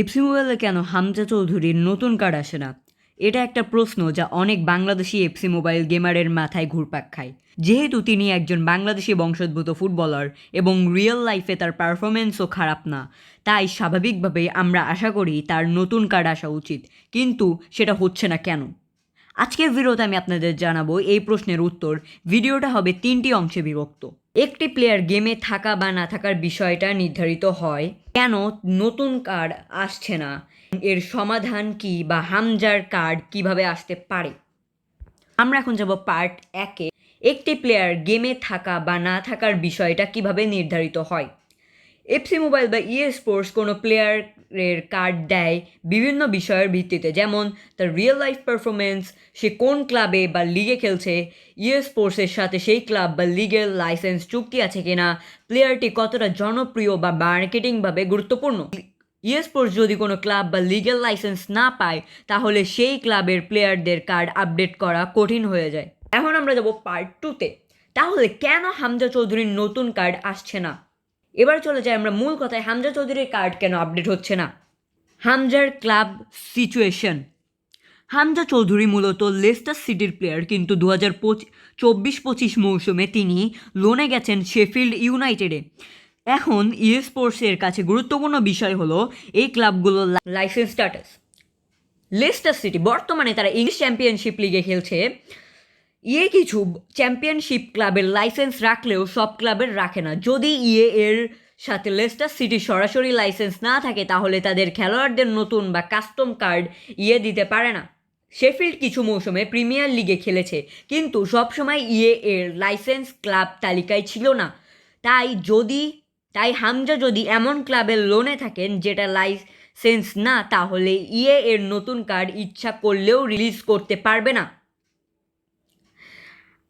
FC মোবাইলে কেন হামজা চৌধুরীর নতুন কার্ড আসে না? এটা একটা প্রশ্ন যা অনেক বাংলাদেশি এফসি মোবাইল গেমারের মাথায় ঘুরপাক খায়। যেহেতু তিনি একজন বাংলাদেশি বংশোদ্ভূত ফুটবলার এবং রিয়েল লাইফে তার পারফরমেন্সও খারাপ না, তাই স্বাভাবিকভাবেই আমরা আশা করি তার নতুন কার্ড আসা উচিত। কিন্তু সেটা হচ্ছে না কেন? আজকের ভিডিওতে আমি আপনাদের জানাব এই প্রশ্নের উত্তর। ভিডিওটা হবে তিনটি অংশে বিভক্ত। একটি প্লেয়ার গেমে থাকা বা না থাকার বিষয়টা নির্ধারিত হয়, কেন নতুন কার্ড আসছে না? এর সমাধান কি বা হামজার কার্ড কীভাবে আসতে পারে? আমরা এখন যাব পার্ট একে একটি প্লেয়ার গেমে থাকা বা না থাকার বিষয়টা কীভাবে নির্ধারিত হয়? এফসি মোবাইল বা ইয়ে স্পোর্টস কোনো প্লেয়ারের কার্ড দেয় বিভিন্ন বিষয়ের ভিত্তিতে। যেমন তার রিয়েল লাইফ পারফরমেন্স সে কোন ক্লাবে বা লিগে খেলছে ইয়ে স্পোর্টসের সাথে সেই ক্লাব বা লিগের লাইসেন্স চুক্তি আছে কিনা প্লেয়ারটি কতটা জনপ্রিয় বা মার্কেটিংভাবে গুরুত্বপূর্ণ। ইয়ে স্পোর্টস যদি কোনো ক্লাব বা লিগেল লাইসেন্স না পায়, তাহলে সেই ক্লাবের প্লেয়ারদের কার্ড আপডেট করা কঠিন হয়ে যায়। এখন আমরা যাব পার্ট টুতে তাহলে কেন হামজা চৌধুরীর নতুন কার্ড আসছে না? এবার চলে যাই আমরা মূল কথায়। হামজা চৌধুরীর কার্ড কেন আপডেট হচ্ছে না? হামজার ক্লাব সিচুয়েশন হামজা চৌধুরী মূলত লেস্টার সিটির প্লেয়ার কিন্তু দু হাজার চব্বিশ পঁচিশ মৌসুমে তিনি লোনে গেছেন শেফিল্ড ইউনাইটেডে এখন ইয়ে স্পোর্টসের কাছে গুরুত্বপূর্ণ বিষয় হলো এই ক্লাবগুলোর লাইসেন্স স্ট্যাটাস লেস্টার সিটি বর্তমানে তারা ইংলিশ চ্যাম্পিয়নশিপ লিগে খেলছে। ইয়ে কিছু চ্যাম্পিয়নশিপ ক্লাবের লাইসেন্স রাখলেও সব ক্লাবের রাখে না। যদি ইয়ে এর সাথে লেস্টার সিটির সরাসরি লাইসেন্স না থাকে, তাহলে তাদের খেলোয়াড়দের নতুন বা কাস্টম কার্ড ইয়ে দিতে পারে না। শেফিল্ড কিছু মৌসুমে প্রিমিয়ার লিগে খেলেছে, কিন্তু সবসময় ইয়ে এর লাইসেন্স ক্লাব তালিকায় ছিল না। তাই যদি, তাই হামজা যদি এমন ক্লাবের লোনে থাকেন, যেটা লাইসেন্স না, তাহলে ইয়ে এর নতুন কার্ড ইচ্ছা করলেও রিলিজ করতে পারবে না।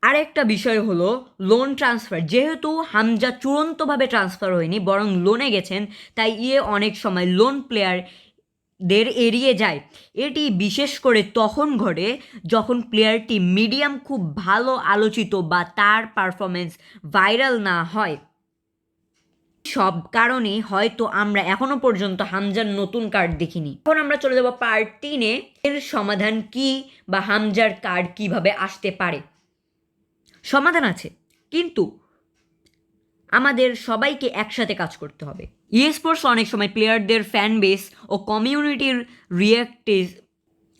আরেকটা বিষয় হলো লোন ট্রান্সফার যেহেতু হামজা চূড়ান্তভাবে ট্রান্সফার হয়নি, বরং লোনে গেছেন, তাই ইয়ে অনেক সময় লোন প্লেয়ারদের এড়িয়ে যায়। এটি বিশেষ করে তখন ঘটে যখন প্লেয়ারটি মিডিয়াম খুব ভালো আলোচিত বা তার পারফরমেন্স ভাইরাল না হয়। সব কারণে হয়তো আমরা এখনও পর্যন্ত হামজার নতুন কার্ড দেখিনি। এখন আমরা চলে যাব পার্ট তিনে। এর সমাধান কি বা হামজার কার্ড কীভাবে আসতে পারে? সমাধান আছে। কিন্তু আমাদের সবাইকে একসাথে কাজ করতে হবে। ই স্পোর্টস অনেক সময় প্লেয়ারদের ফ্যান বেস ও কমিউনিটির রিয়াক্টিভ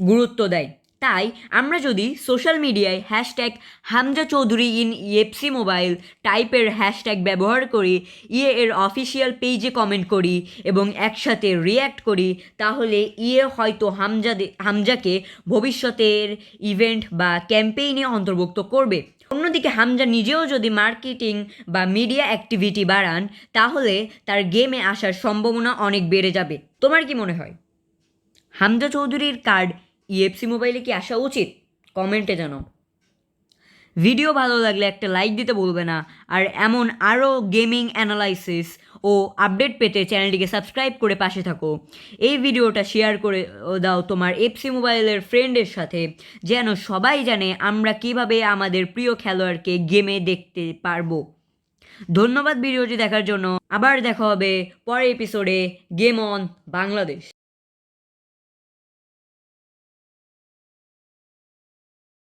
গুরুত্ব দেয়। তাই আমরা যদি সোশ্যাল মিডিয়ায় hashtag Hamza Chowdhury in EFC mobile টাইপের হ্যাশট্যাগ ব্যবহার করি ইয়ে এর অফিসিয়াল পেজে কমেন্ট করি এবং একসাথে রিয়্যাক্ট করি, তাহলে ইয়ে হয়তো হামজা হামজাকে ভবিষ্যতের ইভেন্ট বা ক্যাম্পেইনে অন্তর্ভুক্ত করবে। অন্যদিকে হামজা নিজেও যদি মার্কেটিং বা মিডিয়া অ্যাক্টিভিটি বাড়ান, তাহলে তার গেমে আসার সম্ভাবনা অনেক বেড়ে যাবে। তোমার কি মনে হয়? হামজা চৌধুরীর কার্ড ইএফসি মোবাইলে কি আসা উচিত? কমেন্টে জানাও। ভিডিও ভালো লাগলে একটা লাইক দিতে বলবে না। আর এমন আরও গেমিং অ্যানালাইসিস ও আপডেট পেতে চ্যানেলটিকে সাবস্ক্রাইব করে পাশে থাকো। এই ভিডিওটা শেয়ার করে দাও তোমার এফসি মোবাইলের ফ্রেন্ডের সাথে, যেন সবাই জানে আমরা কীভাবে আমাদের প্রিয় খেলোয়াড়কে গেমে দেখতে পারব। ধন্যবাদ ভিডিওটি দেখার জন্য। আবার দেখা হবে পরের এপিসোডে গেম অন বাংলাদেশ